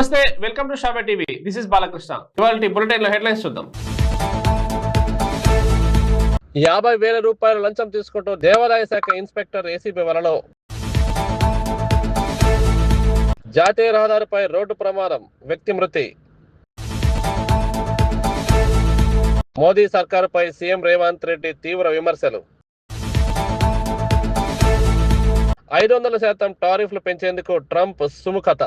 నమస్తే welcome to షాబా TV. This is Balakrishna. ఇవాళ బులెటిన్లో హెడ్లైన్స్ చూద్దాం. యాభై వేల రూపాయల లంచం తీసుకుంటూ దేవాదాయ శాఖ ఇన్స్పెక్టర్ ఏసీబీ వలలో. జాతీయ రహదారిపై రోడ్డు ప్రమాదం వ్యక్తి మృతి. మోదీ సర్కారుపై సీఎం రేవంత్ రెడ్డి తీవ్ర విమర్శలు. ఐదు వందల శాతం టారిఫ్లు పెంచేందుకు ట్రంప్ సుముఖత.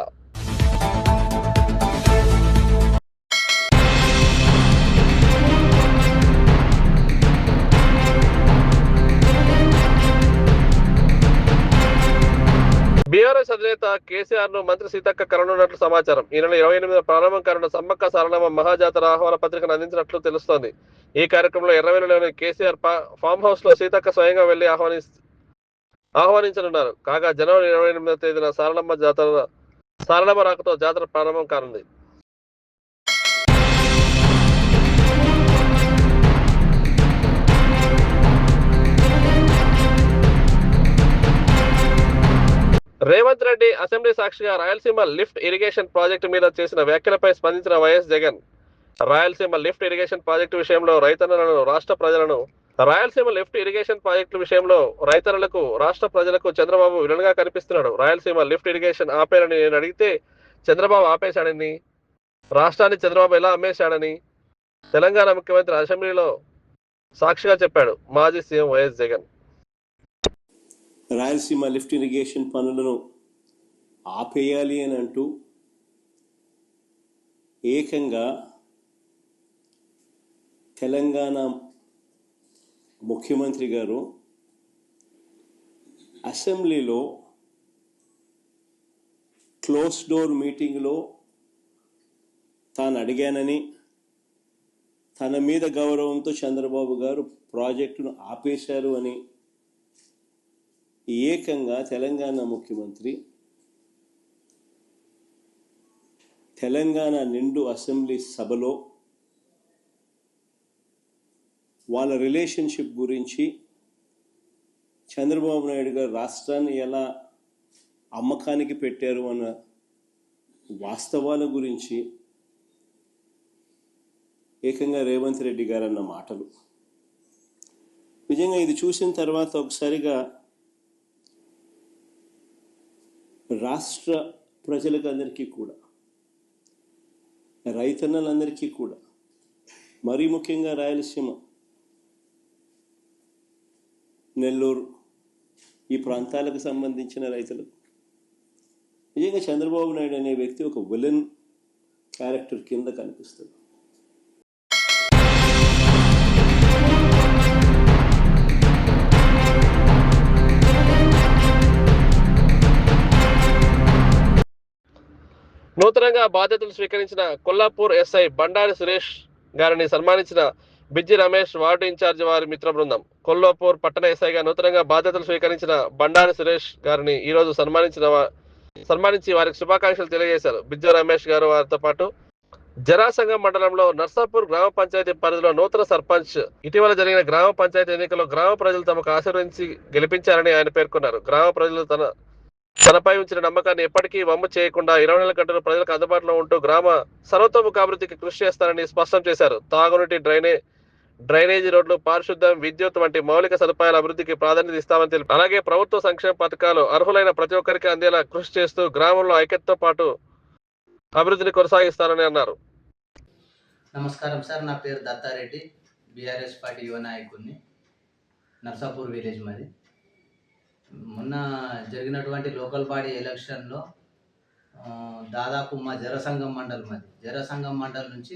టీఆర్ఎస్ అధినేత కేసీఆర్ను మంత్రి సీతక్క కలనున్నట్లు సమాచారం. ఈ నెల ఇరవై ఎనిమిది ప్రారంభం కానున్న సమ్మక్క సారణమ మహాజాతర ఆహ్వాన పత్రికను అందించినట్లు తెలుస్తోంది. ఈ కార్యక్రమంలో ఎర్రవేలులోని కేసీఆర్ ఫామ్ హౌస్లో సీతక్క స్వయంగా వెళ్ళి ఆహ్వాని ఆహ్వానించనున్నారు. కాగా జనవరి ఇరవై ఎనిమిదవ తేదీన సారణమ్మ జాతర సారణమ్మ రాకతో జాతర ప్రారంభం కానుంది. రేవంత్ రెడ్డి అసెంబ్లీ సాక్షిగా రాయలసీమ లిఫ్ట్ ఇరిగేషన్ ప్రాజెక్టు మీద చేసిన వ్యాఖ్యలపై స్పందించిన YS Jagan Rayalaseema lift irrigation project విషయంలో రైతన్నలను రాష్ట్ర ప్రజలను రాయలసీమ లిఫ్ట్ ఇరిగేషన్ ప్రాజెక్టు విషయంలో రైతన్నలకు రాష్ట్ర ప్రజలకు చంద్రబాబు విలన్గా కనిపిస్తున్నాడు. రాయలసీమ లిఫ్ట్ ఇరిగేషన్ ఆపేరని నేను అడిగితే చంద్రబాబు ఆపేశాడని రాష్ట్రాన్ని చంద్రబాబు ఎలా అమ్మేశాడని తెలంగాణ ముఖ్యమంత్రి అసెంబ్లీలో సాక్షిగా చెప్పాడు మాజీ CM YS Jagan. Rayalaseema lift irrigation పనులను ఆపేయాలి అని అంటూ ఏకంగా తెలంగాణ ముఖ్యమంత్రి గారు అసెంబ్లీలో క్లోజ్ డోర్ మీటింగ్లో తాను అడిగానని తన మీద గౌరవంతో చంద్రబాబు గారు ప్రాజెక్టును ఆపేశారు అని ఏకంగా తెలంగాణ ముఖ్యమంత్రి తెలంగాణ నిండు అసెంబ్లీ సభలో వాళ్ళ రిలేషన్షిప్ గురించి చంద్రబాబు నాయుడు గారు రాష్ట్రాన్ని ఎలా అమ్మకానికి పెట్టారు అన్న వాస్తవాల గురించి ఏకంగా రేవంత్ రెడ్డి గారు అన్న మాటలు. నిజంగా ఇది చూసిన తర్వాత ఒకసారిగా రాష్ట్ర ప్రజలకు అందరికీ కూడా రైతన్నలందరికీ కూడా మరీ ముఖ్యంగా రాయలసీమ నెల్లూరు ఈ ప్రాంతాలకు సంబంధించిన రైతులు. నిజంగా చంద్రబాబు నాయుడు అనే వ్యక్తి ఒక విలన్ క్యారెక్టర్ కింద కనిపిస్తుంది నూతనంగా బాధ్యతలు స్వీకరించిన కొల్లాపూర్ ఎస్ఐ బండారి సురేష్ గారిని సన్మానించిన బిజ్జి రమేష్ వార్డు ఇన్ఛార్జ్ వారి మిత్ర బృందం కొల్లాపూర్ పట్టణ ఎస్ఐగా నూతనంగా బాధ్యతలు స్వీకరించిన బండారి సురేష్ గారిని ఈ రోజు సన్మానించిన సన్మానించి వారికి శుభాకాంక్షలు తెలియజేశారు. బిజ్జి రమేష్ గారు వారితో పాటు జరాసంగం మండలంలో నర్సాపూర్ గ్రామ పంచాయతీ పరిధిలో నూతన సర్పంచ్ ఇటీవల జరిగిన గ్రామ పంచాయతీ ఎన్నికల్లో గ్రామ ప్రజలు తమకు ఆశీర్వదించి గెలిపించారని ఆయన పేర్కొన్నారు. గ్రామ ప్రజలు తన తనపై ఉంచిన నమ్మకాన్ని ఎప్పటికీ వమ్ము చేయకుండా ఇరవై నెలల గంటలు ప్రజలకు అందుబాటులో ఉంటూ గ్రామ సర్వతోముఖాభివృద్ధికి కృషి చేస్తారని స్పష్టం చేశారు. తాగునీటి డ్రైనే డ్రైనేజీ రోడ్లు పారిశుద్ధం విద్యుత్ వంటి మౌలిక సదుపాయాల అభివృద్ధికి ప్రాధాన్యత ఇస్తామని తెలిపారు. అలాగే ప్రభుత్వ సంక్షేమ పథకాలు అర్హులైన ప్రతి ఒక్కరికి అందేలా కృషి చేస్తూ గ్రామంలో ఐక్యతతో పాటు అభివృద్ధిని కొనసాగిస్తారని అన్నారు. నమస్కారం సార్ నా పేరు దత్తారెడ్డి బీఆర్ఎస్ పార్టీ యువ నాయకుడిని నర్సాపూర్ విలేజ్ మాది. మొన్న జరిగినటువంటి లోకల్ బాడీ ఎలక్షన్లో దాదాపు మా జరసంగం మండలం మాది జరసంగం మండల్ నుంచి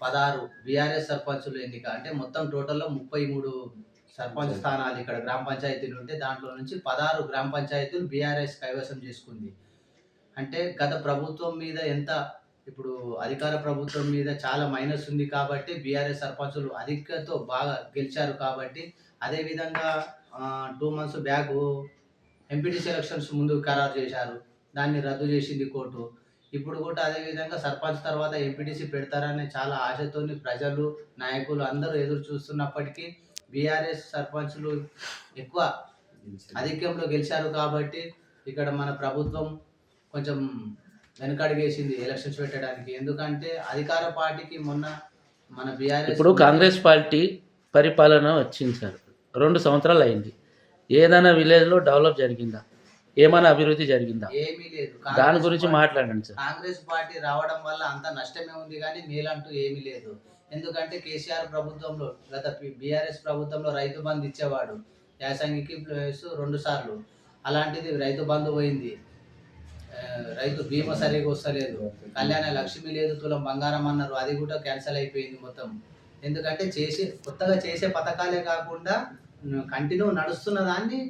పదహారు బీఆర్ఎస్ సర్పంచులు ఎన్నిక అంటే మొత్తం టోటల్లో ముప్పై మూడు సర్పంచ్ స్థానాలు ఇక్కడ గ్రామ పంచాయతీలు ఉంటే దాంట్లో నుంచి పదహారు గ్రామ పంచాయతీలు బీఆర్ఎస్ కైవసం చేసుకుంది. అంటే గత ప్రభుత్వం మీద ఎంత ఇప్పుడు అధికార ప్రభుత్వం మీద చాలా మైనస్ ఉంది కాబట్టి బీఆర్ఎస్ సర్పంచులు అధికతో బాగా గెలిచారు కాబట్టి అదేవిధంగా two months back MPTC elections ముందు ఖరారు చేశారు. దాన్ని రద్దు చేసింది కోర్టు. ఇప్పుడు కూడా అదేవిధంగా సర్పంచ్ తర్వాత ఎంపీటీసీ పెడతారనే చాలా ఆశతోని ప్రజలు నాయకులు అందరూ ఎదురు చూస్తున్నప్పటికీ బీఆర్ఎస్ సర్పంచ్లు ఎక్కువ అధిక్యంలో గెలిచారు కాబట్టి ఇక్కడ మన ప్రభుత్వం కొంచెం వెనకడిగేసింది ఎలక్షన్స్ పెట్టడానికి. ఎందుకంటే అధికార పార్టీకి మొన్న మన బీఆర్ఎస్ ఇప్పుడు కాంగ్రెస్ పార్టీ పరిపాలన వచ్చింది సార్. రెండు సంవత్సరాలు అయింది. ఏదైనా విలేజ్లో డెవలప్ జరిగిందా? ఏమైనా అభివృద్ధి జరిగిందా? ఏమీ లేదు. దాని గురించి మాట్లాడండి సార్. కాంగ్రెస్ పార్టీ రావడం వల్ల అంత నష్టమే ఉంది కానీ మేలంటూ ఏమీ లేదు. ఎందుకంటే కేసీఆర్ ప్రభుత్వంలో గత బీఆర్ఎస్ ప్రభుత్వంలో రైతు బంధు ఇచ్చేవాడు. యాసంగికి ప్లస్ రెండు సార్లు. అలాంటిది రైతు బంధు పోయింది. రైతు బీమా సరిగా వస్తలేదు. కళ్యాణ లక్ష్మి లేదు తులం బంగారం అన్నారు. అది కూడా క్యాన్సిల్ అయిపోయింది మొత్తం. ఎందుకంటే చేసే కొత్తగా చేసే పథకాలే కాకుండా కంటిన్యూ నడుస్తున్న దాన్ని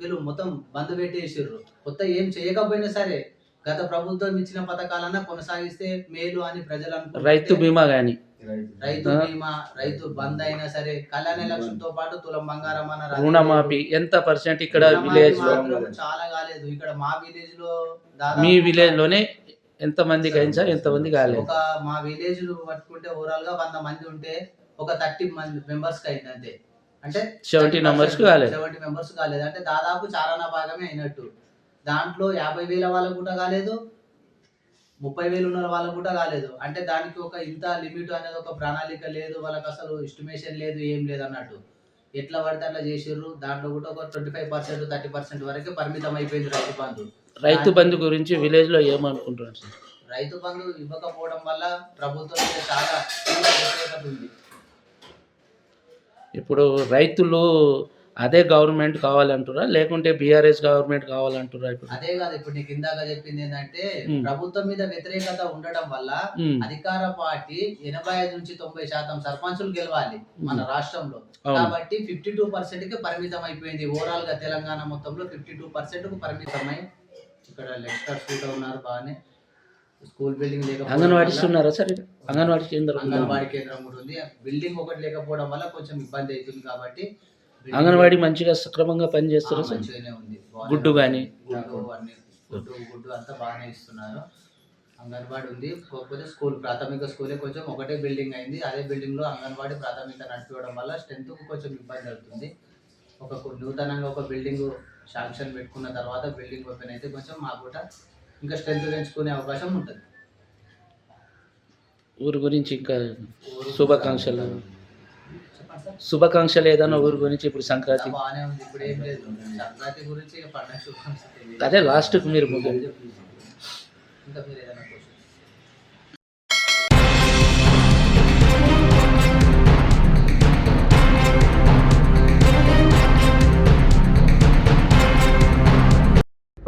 వీళ్ళు మొత్తం బంద్ పెట్టేసారు కొత్త ఏం చేయకపోయినా సరే గత ప్రభుత్వం ఇచ్చిన పథకాలన్నా కొనసాగిస్తే మేలు అని ప్రజలు రైతు బీమా కానీ రైతు. బీమా రైతు బంద్ అయినా సరే కళ్యాణ లక్ష్మితో పాటు తులం బంగారం అన్నారు అది రుణమాఫీ ఎంత పర్సెంట్ ఇక్కడ విలేజ్లో చాలా కాలేదు. ఇక్కడ మా విలేజ్లో మీ విలేజ్లోనే ఎంత అయింది సార్ ఎంత మంది కాలేదు? ఒక మా విలేజ్ పట్టుకుంటే ఓవరాల్గా వంద మంది ఉంటే ఒక థర్టీ మంది మెంబర్స్కి అయింది అంతే. అంటే 70 numbers కి కాలేదు. సెవెంటీ మెంబర్స్ కాలేదు. అంటే దాదాపు చారానా భాగమే అయినట్టు. దాంట్లో యాభై వేల వాళ్ళకు కూడా కాలేదు ముప్పై వేలు ఉన్న వాళ్ళకు కూడా కాలేదు. అంటే దానికి ఒక ఇంత లిమిట్ అనేది ఒక ప్రణాళిక లేదు వాళ్ళకి అసలు ఎస్టిమేషన్ లేదు ఏం లేదు అన్నట్టు. ఎట్లా పడితే అట్లా చేసిర్రు. దాంట్లో కూడా ఒక twenty five percent thirty percent వరకు పరిమితం అయిపోయింది రైతు బంధు. రైతు బంధు గురించి విలేజ్లో ఏమనుకుంటున్నారు రైతు బంధు ఇవ్వకపోవడం వల్ల ప్రభుత్వం చాలా ఉంది. ఇప్పుడు రైతులు అదే గవర్నమెంట్ కావాలంటారా? లేకుంటే బీఆర్ఎస్ గవర్నమెంట్ కావాలంటారా ఇప్పుడు? అదే కాదు ఇప్పుడు నీకు ఇందాక చెప్పింది ఏంటంటే. ప్రభుత్వం మీద వ్యతిరేకత ఉండడం వల్ల అధికార పార్టీ ఎనభై ఐదు నుంచి తొంభై శాతం సర్పంచులు గెలవాలి మన రాష్ట్రంలో. కాబట్టి ఫిఫ్టీ టూ పర్సెంట్కి పరిమితం అయిపోయింది ఓవరాల్గా తెలంగాణ మొత్తంలో ఫిఫ్టీ టూ పర్సెంట్కు పరిమితమై ఇక్కడ లెక్చరర్స్ కూడా ఉన్నారు బాగానే. స్కూల్ బిల్డింగ్ లేకపోవడం అంగన్వాడీ ఉన్నారా సార్? అంగన్వాడీ కేంద్రం? అంగన్వాడీ కేంద్రం కూడా ఉంది బిల్డింగ్ ఒకటి లేకపోవడం వల్ల కొంచెం ఇబ్బంది అవుతుంది కాబట్టి అంగన్వాడీ మంచిగా సక్రమంగా పనిచేస్తారా సార్ మంచిగానే ఉంది గుడ్డు. గాని? గుడ్డు గుడ్డు అంతా బాగానే ఇస్తున్నారు అంగన్వాడీ ఉంది కాకపోతే స్కూల్ ప్రాథమిక స్కూలే కొంచెం ఒకటే బిల్డింగ్ అయింది అదే బిల్డింగ్లో అంగన్వాడీ ప్రాథమిక నడిపివ్వడం వల్ల స్ట్రెంత్ కొంచెం ఇబ్బంది అవుతుంది ఒక నూతనంగా ఒక బిల్డింగ్ శాంక్షన్ పెట్టుకున్న తర్వాత బిల్డింగ్ ఓపెన్ అయితే కొంచెం మాకు కూడా ఇంకా స్ట్రెంత్ పెంచుకునే అవకాశం ఉంటుంది. ఊరు గురించి ఇంకా శుభాకాంక్షలు. శుభాకాంక్షలు ఏదైనా ఊరు గురించి ఇప్పుడు సంక్రాంతి. అదే లాస్ట్ మీరు ఇంకా మీరు ఏదైనా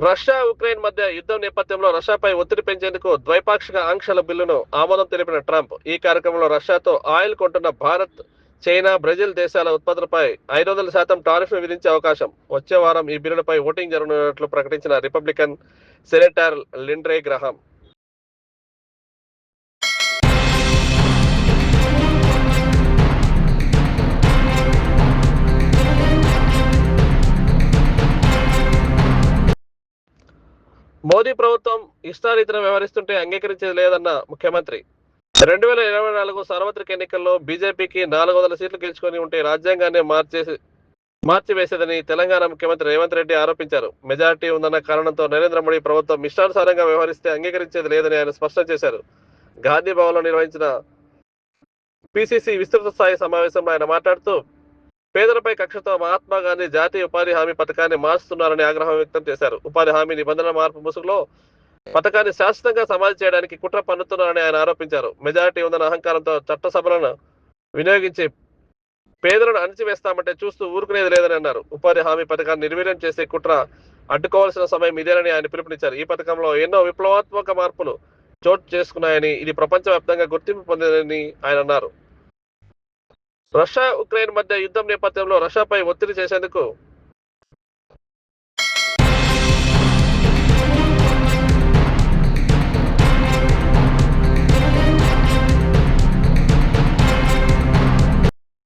రష్యా ఉక్రెయిన్ మధ్య యుద్ధం నేపథ్యంలో రష్యాపై ఒత్తిడి పెంచేందుకు ద్వైపాక్షిక ఆంక్షల బిల్లును ఆమోదం తెలిపిన ట్రంప్ ఈ కార్యక్రమంలో రష్యాతో ఆయిల్ కొంటున్న భారత్ చైనా బ్రెజిల్ దేశాల ఉత్పత్తులపై ఐదు వందల శాతం టారిఫ్ విధించే అవకాశం. వచ్చే వారం ఈ బిల్లులపై ఓటింగ్ జరగనున్నట్లు ప్రకటించిన Republican senator Lindsey Graham. Modi ప్రభుత్వం ఇష్టారీతిన వ్యవహరిస్తుంటే అంగీకరించేది లేదన్న ముఖ్యమంత్రి. రెండు వేల ఇరవై నాలుగు సార్వత్రిక ఎన్నికల్లో బీజేపీకి నాలుగు వందల సీట్లు గెలుచుకొని ఉంటే రాజ్యాంగాన్ని మార్చేసి మార్చివేసేదని తెలంగాణ ముఖ్యమంత్రి రేవంత్ రెడ్డి ఆరోపించారు. మెజార్టీ ఉందన్న కారణంతో నరేంద్ర మోడీ ప్రభుత్వం ఇష్టానుసారంగా వ్యవహరిస్తే అంగీకరించేది లేదని ఆయన స్పష్టం చేశారు. గాంధీ భవన్లో నిర్వహించిన పిసిసి విస్తృత స్థాయి సమావేశంలో ఆయన మాట్లాడుతూ పేదలపై కక్షతో మహాత్మా గాంధీ జాతీయ ఉపాధి హామీ పథకాన్ని మార్చుతున్నారని ఆగ్రహం వ్యక్తం చేశారు. ఉపాధి హామీ నిబంధనల మార్పు ముసుగులో పథకాన్ని శాశ్వతంగా సమాధి చేయడానికి కుట్ర పన్నుతున్నారని ఆయన ఆరోపించారు. మెజారిటీ ఉందన్న అహంకారంతో చట్టసభలను వినియోగించి పేదలను అణిచివేస్తామంటే చూస్తూ ఊరుకునేది లేదని అన్నారు. ఉపాధి హామీ పథకాన్ని నిర్వీర్యం చేసే కుట్ర అడ్డుకోవాల్సిన సమయం ఇదేనని ఆయన పిలుపునిచ్చారు. ఈ పథకంలో ఎన్నో విప్లవాత్మక మార్పులు చోటు చేసుకున్నాయని ఇది ప్రపంచవ్యాప్తంగా గుర్తింపు పొందిందని ఆయన అన్నారు. రష్యా ఉక్రెయిన్ మధ్య యుద్ధం నేపథ్యంలో రష్యాపై ఒత్తిడి చేసేందుకు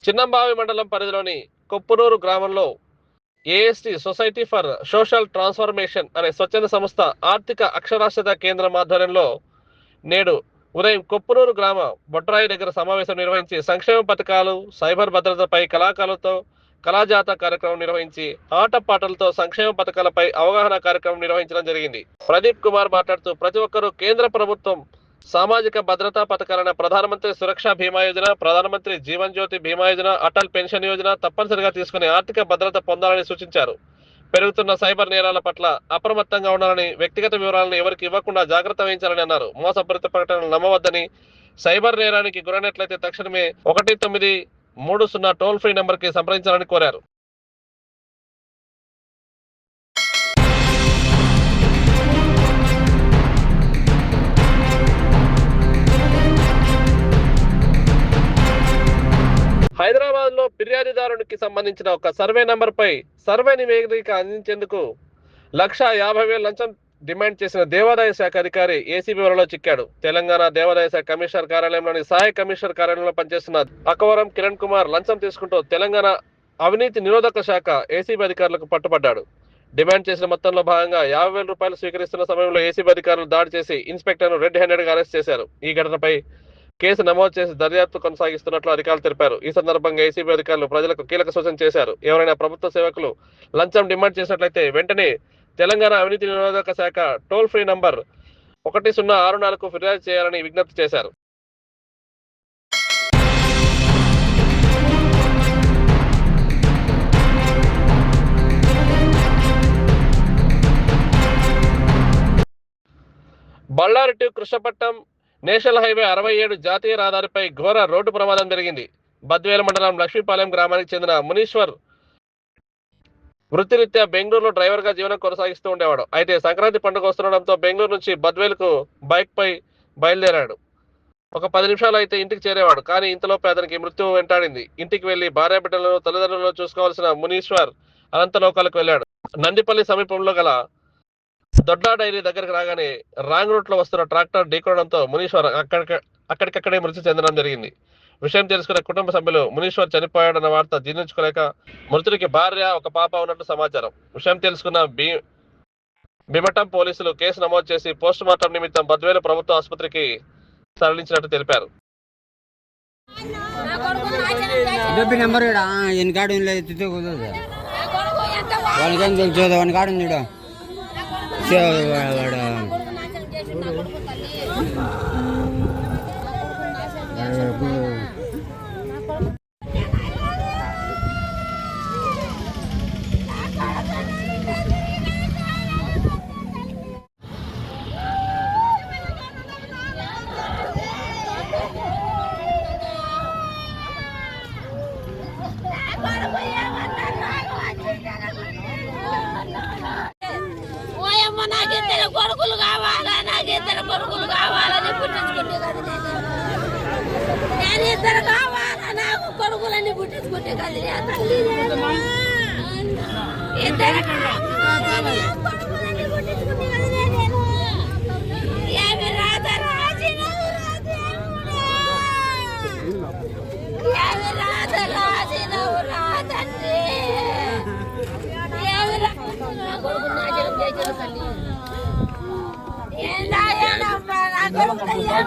చిన్నంబావి మండలం పరిధిలోని కొప్పునూరు గ్రామంలో AST society for social transformation అనే స్వచ్ఛంద సంస్థ ఆర్థిక అక్షరాస్యత కేంద్రం ఆధ్వర్యంలో నేడు ఉదయం కొప్పునూరు గ్రామ బొట్రాయి దగ్గర సమావేశం నిర్వహించి సంక్షేమ పథకాలు సైబర్ భద్రతపై కళాకారులతో కళాజాత కార్యక్రమం నిర్వహించి ఆటపాటలతో సంక్షేమ పథకాలపై అవగాహన కార్యక్రమం నిర్వహించడం జరిగింది. ప్రదీప్ కుమార్ మాట్లాడుతూ ప్రతి ఒక్కరూ కేంద్ర ప్రభుత్వం సామాజిక భద్రతా పథకాలైన ప్రధానమంత్రి సురక్ష బీమా యోజన ప్రధానమంత్రి జీవన్ జ్యోతి బీమా యోజన అటల్ పెన్షన్ యోజన తప్పనిసరిగా తీసుకుని ఆర్థిక భద్రత పొందాలని సూచించారు. పెరుగుతున్న సైబర్ నేరాల పట్ల అప్రమత్తంగా ఉండాలని వ్యక్తిగత వివరాలను ఎవరికి ఇవ్వకుండా జాగ్రత్త వహించాలని అన్నారు. మోసపూరిత ప్రకటనలు నమ్మవద్దని సైబర్ నేరానికి గురైనట్లయితే తక్షణమే ఒకటి తొమ్మిది మూడు సున్నా టోల్ ఫ్రీ నెంబర్కి సంప్రదించాలని కోరారు. ఫిర్యాదుదారునికి సంబంధించిన ఒక సర్వే నెంబర్ పై సర్వే నివేదిక అందించేందుకు లక్ష యాభై వేల లంచం డిమాండ్ చేసిన దేవాదాయ శాఖ అధికారి ఏసీబీ వలలో చిక్కాడు. తెలంగాణ దేవాదాయ శాఖ కమిషనర్ కార్యాలయంలోని సహాయ కమిషనర్ కార్యాలయంలో పనిచేస్తున్న అకవరం కిరణ్ కుమార్ లంచం తీసుకుంటూ తెలంగాణ అవినీతి నిరోధక శాఖ ఏసీబీ అధికారులకు పట్టుబడ్డాడు. డిమాండ్ చేసిన మొత్తంలో భాగంగా యాభై వేల రూపాయలు స్వీకరిస్తున్న సమయంలో ఏసీబీ అధికారులు దాడి చేసి ఇన్స్పెక్టర్ను రెడ్ హ్యాండెడ్గా అరెస్ట్ చేశారు. ఈ ఘటనపై కేసు నమోదు చేసి దర్యాప్తు కొనసాగిస్తున్నట్లు అధికారులు తెలిపారు. ఈ సందర్భంగా ఏసీబీ అధికారులు ప్రజలకు కీలక సూచన చేశారు. ఎవరైనా ప్రభుత్వ సేవకులు లంచం డిమాండ్ చేసినట్లయితే వెంటనే తెలంగాణ అవినీతి నిరోధక శాఖ టోల్ ఫ్రీ నంబర్ ఒకటి సున్నా ఆరు నాలుగు ఫిర్యాదు చేయాలని విజ్ఞప్తి చేశారు. Ballari to Krishnapatnam national highway అరవై ఏడు జాతీయ రహదారిపై ఘోర రోడ్డు ప్రమాదం జరిగింది. బద్వేల మండలం లక్ష్మీపాలెం గ్రామానికి చెందిన మునీశ్వర్ వృత్తిరీత్యా బెంగళూరులో డ్రైవర్గా జీవనం కొనసాగిస్తూ ఉండేవాడు. అయితే సంక్రాంతి పండుగ వస్తుండడంతో బెంగళూరు నుంచి బద్వేలుకు బైక్ పై బయలుదేరాడు. ఒక పది నిమిషాలు అయితే ఇంటికి చేరేవాడు. కానీ ఇంతలోపే అతనికి మృత్యువు వెంటాడింది. ఇంటికి వెళ్ళి భార్య బిడ్డలను తల్లిదండ్రులను చూసుకోవాల్సిన మునీశ్వర్ అనంత లోకాలకు వెళ్ళాడు. నందిపల్లి సమీపంలో గల దొడ్డా డైరీ దగ్గరికి రాగానే రాంగ్ రూట్లో వస్తున్న ట్రాక్టర్ ఢీకొనడంతో మునీశ్వర్ అక్కడిక అక్కడికక్కడే మృతి చెందడం జరిగింది. విషయం తెలుసుకున్న కుటుంబ సభ్యులు మునీశ్వర్ చనిపోయాడన్న వార్త జీర్ణించుకోలేక మృతుడికి భార్య ఒక పాప ఉన్నట్టు సమాచారం. విషయం తెలుసుకున్న బీ బిమటం పోలీసులు కేసు నమోదు చేసి పోస్ట్ మార్టం నిమిత్తం బద్వేలు ప్రభుత్వ ఆసుపత్రికి తరలించినట్టు తెలిపారు. నెంబర్ వానికి తెలుసు? ఉంది ఈడ. చే- వాడు వాడు ఓయమ్మ నాకు ఇద్దరు కొడుకులు కావాలా నాకు ఇద్దరు కొడుకులు కావాలని పుట్టించుకుంటే కదా నేను. నేను ఇద్దరు కావాలా నాకు కొడుకులని పుట్టించుకుంటే కదా నేను తల్లి నేను. ఇద్దరు కావాలా, కొడుకులని పుట్టించుకుంటే కదా నేను. ఏమి రాత రాసినవు రా దేవుడా. ఏమి రాత రాసినవు రా తండ్రి. ఏమి రా- నా కొడుకు నా జనం చేసిన తల్లి. ఏందాయనమ్మా, నా కొడుకు ఏం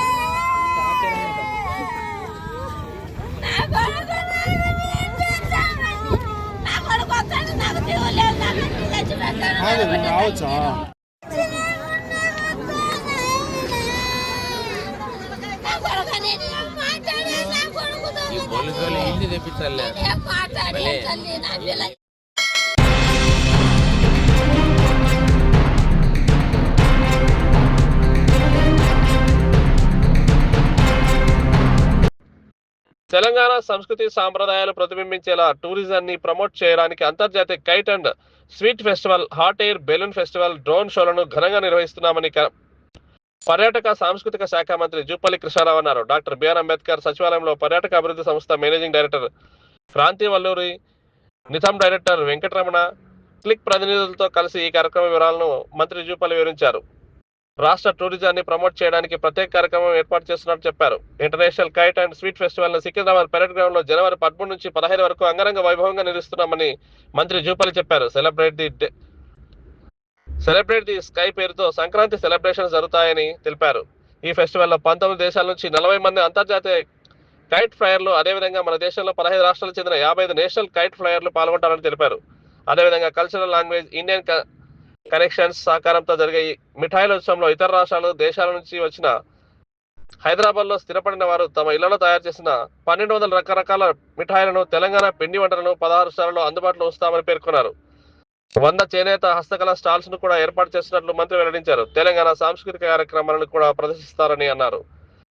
రావచ్చా పోలీసు వాళ్ళు ఇంటి తెప్పించాలి? తెలంగాణ సంస్కృతి సాంప్రదాయాలు ప్రతిబింబించేలా టూరిజాన్ని ప్రమోట్ చేయడానికి అంతర్జాతీయ kite and sweet festival hot air balloon festival drone షోలను ఘనంగా నిర్వహిస్తున్నామని పర్యాటక సాంస్కృతిక శాఖ మంత్రి జూపల్లి కృష్ణారావు అన్నారు. డాక్టర్ బిఆర్ అంబేద్కర్ సచివాలయంలో పర్యాటక అభివృద్ధి సంస్థ managing director Kranthi Valluri Nizam director Venkataramana click ప్రతినిధులతో కలిసి ఈ కార్యక్రమ వివరాలను మంత్రి జూపల్లి వివరించారు. రాష్ట్ర టూరిజాన్ని ప్రమోట్ చేయడానికి ప్రత్యేక కార్యక్రమం ఏర్పాటు చేస్తున్నట్టు చెప్పారు. ఇంటర్నేషనల్ కైట్ అండ్ స్వీట్ ఫెస్టివల్ను సికింద్రాబాద్ పెరేడ్ గ్రౌండ్లో జనవరి పదమూడు నుంచి పదహైదు వరకు అంగరంగ వైభవంగా నిర్వహిస్తున్నామని మంత్రి జూపల్లి చెప్పారు. Celebrate the day- celebrate the sky పేరుతో సంక్రాంతి సెలబ్రేషన్ జరుగుతాయని తెలిపారు. ఈ ఫెస్టివల్లో పంతొమ్మిది దేశాల నుంచి నలభై మంది అంతర్జాతీయ కైట్ ఫ్లయర్లు అదేవిధంగా మన దేశంలో పదహైదు రాష్ట్రాలకు చెందిన యాభై ఐదు నేషనల్ కైట్ ఫ్లైయర్లు పాల్గొంటారని తెలిపారు. అదేవిధంగా కల్చరల్ లాంగ్వేజ్ ఇండియన్ కనెక్షన్స్ సహకారంతో జరిగే మిఠాయిల ఉత్సవంలో ఇతర రాష్ట్రాలు దేశాల నుంచి వచ్చిన హైదరాబాద్లో స్థిరపడిన వారు తమ ఇళ్ళలో తయారు చేసిన పన్నెండు వందల రకరకాల మిఠాయిలను తెలంగాణ పిండి వంటలను పదహారు స్టాళ్ళలో అందుబాటులో ఉంచుతామని పేర్కొన్నారు. వంద చేనేత హస్తకళ స్టాల్స్ను కూడా ఏర్పాటు చేస్తున్నట్లు మంత్రి వెల్లడించారు. తెలంగాణ సాంస్కృతిక కార్యక్రమాలను కూడా ప్రదర్శిస్తారని అన్నారు.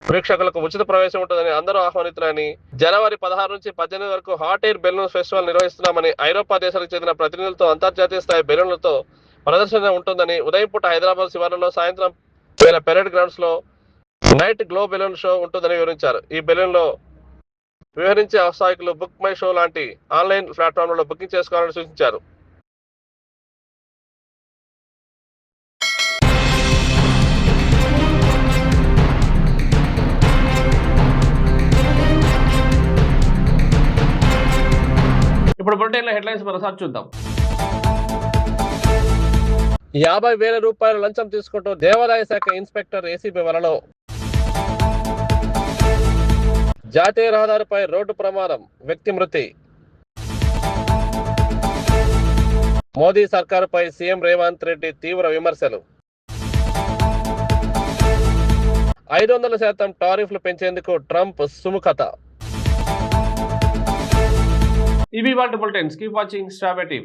ప్రేక్షకులకు ఉచిత ప్రవేశం ఉంటుందని అందరూ ఆహ్వానితులని జనవరి పదహారు నుంచి పద్దెనిమిది వరకు హాట్ ఎయిర్ బెలూన్ ఫెస్టివల్ నిర్వహిస్తున్నామని ఐరోపా దేశాలకు చెందిన ప్రతినిధులతో అంతర్జాతీయ స్థాయి బెలూన్లతో ప్రదర్శన ఉంటుందని ఉదయం పూట హైదరాబాద్ శివార్లలో సాయంత్రం వేల పెరేడ్ గ్రౌండ్స్లో నైట్ గ్లో బెలూన్ షో ఉంటుందని వివరించారు. ఈ బెలూన్లో వివరించే ఔత్సాహికులు బుక్ మై షో లాంటి ఆన్లైన్ ప్లాట్ఫామ్లలో బుకింగ్ చేసుకోవాలని సూచించారు. ఇప్పుడు బులెటిన్ హెడ్లైన్స్ మరోసారి చూద్దాం. యాభై వేల రూపాయల లంచం తీసుకుంటూ దేవాదాయ శాఖ ఇన్స్పెక్టర్ ఏసీబీ వలలో. జాతీయ రహదారిపై రోడ్డు ప్రమాదం వ్యక్తి మృతి. మోదీ సర్కారుపై సీఎం రేవంత్ రెడ్డి తీవ్ర విమర్శలు. ఐదు వందల శాతం టారిఫ్లు పెంచేందుకు ట్రంప్ సుముఖత. ఇవి వాటి బులెటిన్స్. Keep watching స్టాబెటీ